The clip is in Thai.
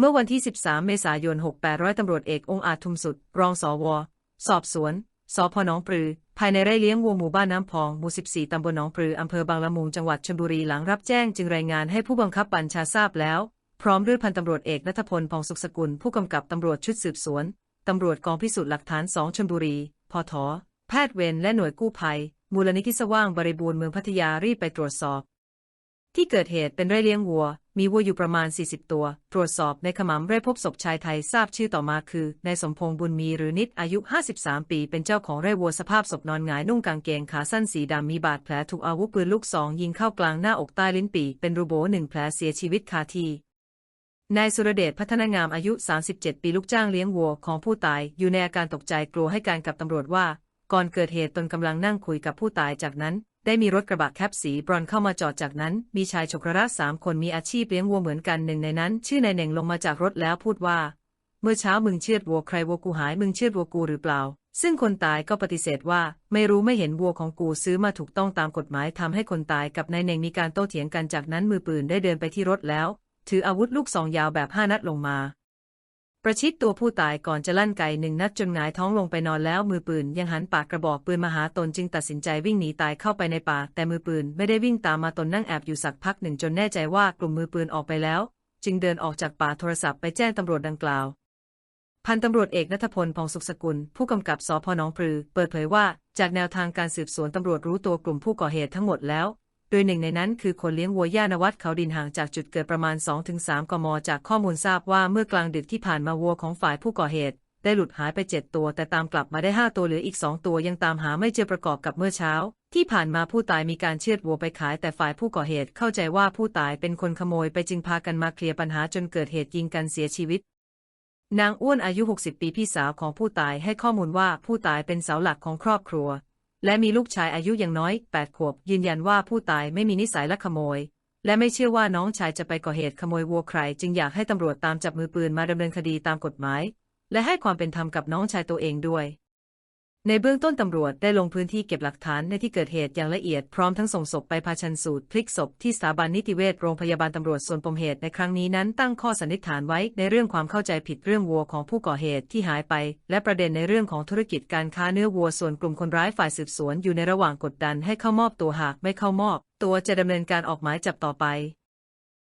เมื่อวันที่ 13 เมษายน 68ร้อยตำรวจเอกองอาจทุมสุด รองสวสอบสวน สพหนองปลือ ภายในไร่เลี้ยงวัวหมู่บ้านน้ำพอง หมู่ 14 ตำบลหนองปลือ อำเภอบางละมุง จังหวัดชลบุรี หลังรับแจ้งจึงรายงานให้ผู้บังคับบัญชาทราบแล้ว พร้อมด้วยพันตำรวจเอกนัทพล พองสุขสกุล ผู้กำกับตำรวจชุดสืบสวน ตำรวจกองพิสูจน์หลักฐาน 2ชลบุรี พท แพทย์เวร และหน่วยกู้ภัย มูลนิธิสว่างบริบูรณ์เมืองพัทยารีบไปตรวจสอบ ที่เกิดเหตุเป็นไร่เลี้ยงวัว มีวัวอยู่ประมาณ 40 ตัว ตรวจสอบในขมำไร่พบศพชายไทยทราบชื่อต่อมาคือนายสมพงษ์บุญมีหรือนิดอายุ 53 ปี เป็นเจ้าของไร่วัวสภาพศพนอนหงายนุ่งกางเกงขาสั้นสีดำมีบาดแผลถูกอาวุธปืนลูกซองยิงเข้ากลางหน้าอกใต้ลิ้นปีเป็นรูโบหนึ่งแผลเสียชีวิตคาที่นายสุรเดชพัฒนางามอายุ 37 ปีลูกจ้างเลี้ยงวัวของผู้ตายอยู่ในอาการตกใจกลัวให้การกับตำรวจว่า ก่อนเกิดเหตุตนกำลังนั่งคุยกับผู้ตายจากนั้น ได้มีรถกระบะแคปสีบรอนเข้ามาจอดจากนั้น มีชายฉกระสามคนมีอาชีพเลี้ยงวัวเหมือนกันหนึ่งในนั้น ชื่อนายเหน่งลงมาจากรถแล้วพูดว่า เมื่อเช้ามึงเชือดวัวใครวัวกูหายมึงเชือดวัวกูหรือเปล่า ซึ่งคนตายก็ปฏิเสธว่า ไม่รู้ไม่เห็นวัวของกูซื้อมาถูกต้องตามกฎหมายทำให้คนตายกับนายเหน่งมีการโต้เถียงกันจากนั้นมือปืนได้เดินไปที่รถแล้ว ถืออาวุธลูกซองยาวแบบห้านัดลงมา ประชิดตัวผู้ตายก่อนจะลั่นไกหนึ่งนัดจนหงายท้องลงไปนอนแล้วมือปืนยังหันปากกระบอกปืนมาหาตนจึงตัดสินใจวิ่งหนีตายเข้าไปในป่า แต่มือปืนไม่ได้วิ่งตามมาตนนั่งแอบอยู่สักพักหนึ่งจนแน่ใจว่ากลุ่มมือปืนออกไปแล้ว จึงเดินออกจากป่าโทรศัพท์ไปแจ้งตำรวจดังกล่าว พันตำรวจเอกนัทพลพองสุขสกุล ผู้กำกับสพนองปลือ เปิดเผยว่า จากแนวทางการสืบสวนตำรวจรู้ตัวกลุ่มผู้ก่อเหตุทั้งหมดแล้ว โดยหนึ่งในนั้นคือคนเลี้ยงวัวย่านวัดเขาดินห่างจากจุดเกิดประมาณ 2-3 กม จากข้อมูลทราบว่าเมื่อกลางดึกที่ผ่านมาวัวของฝ่ายผู้ก่อเหตุ ได้หลุดหายไป 7 ตัว แต่ตามกลับมาได้ 5 ตัวเหลืออีก 2 ตัวยังตามหาไม่เจอประกอบกับเมื่อเช้า ที่ผ่านมาผู้ตายมีการเชือดวัวไปขาย แต่ฝ่ายผู้ก่อเหตุเข้าใจว่าผู้ตายเป็นคนขโมยไปจึงพากันมาเคลียร์ปัญหาจนเกิดเหตุยิงกันเสียชีวิตนางอ้วนอายุ 60 ปีพี่สาวของผู้ตายให้ข้อมูลว่าผู้ตายเป็นเสาหลักของครอบครัว และมีลูกชายอายุอย่างน้อย 8 ขวบ ยืนยันว่าผู้ตายไม่มีนิสัยลักขโมย และไม่เชื่อว่าน้องชายจะไปก่อเหตุขโมยวัวใคร จึงอยากให้ตำรวจตามจับมือปืนมาดำเนินคดีตามกฎหมาย และให้ความเป็นธรรมกับน้องชายตัวเองด้วย ในเบื้องต้นตำรวจได้ลงพื้นที่เก็บหลักฐานในที่เกิดเหตุอย่างละเอียดพร้อมทั้งส่งศพไปผ่าชันสูตรพลิกศพที่สถาบันนิติเวชโรงพยาบาลตำรวจส่วนปมเหตุในครั้งนี้นั้นตั้งข้อสันนิษฐานไว้ในเรื่องความเข้าใจผิดเรื่องวัวของผู้ก่อเหตุที่หายไป และประเด็นในเรื่องของธุรกิจการค้าเนื้อวัวส่วนกลุ่มคนร้ายฝ่ายสืบสวนอยู่ในระหว่างกดดันให้เข้ามอบตัวหากไม่เข้ามอบ ตัวจะดำเนินการออกหมายจับต่อไป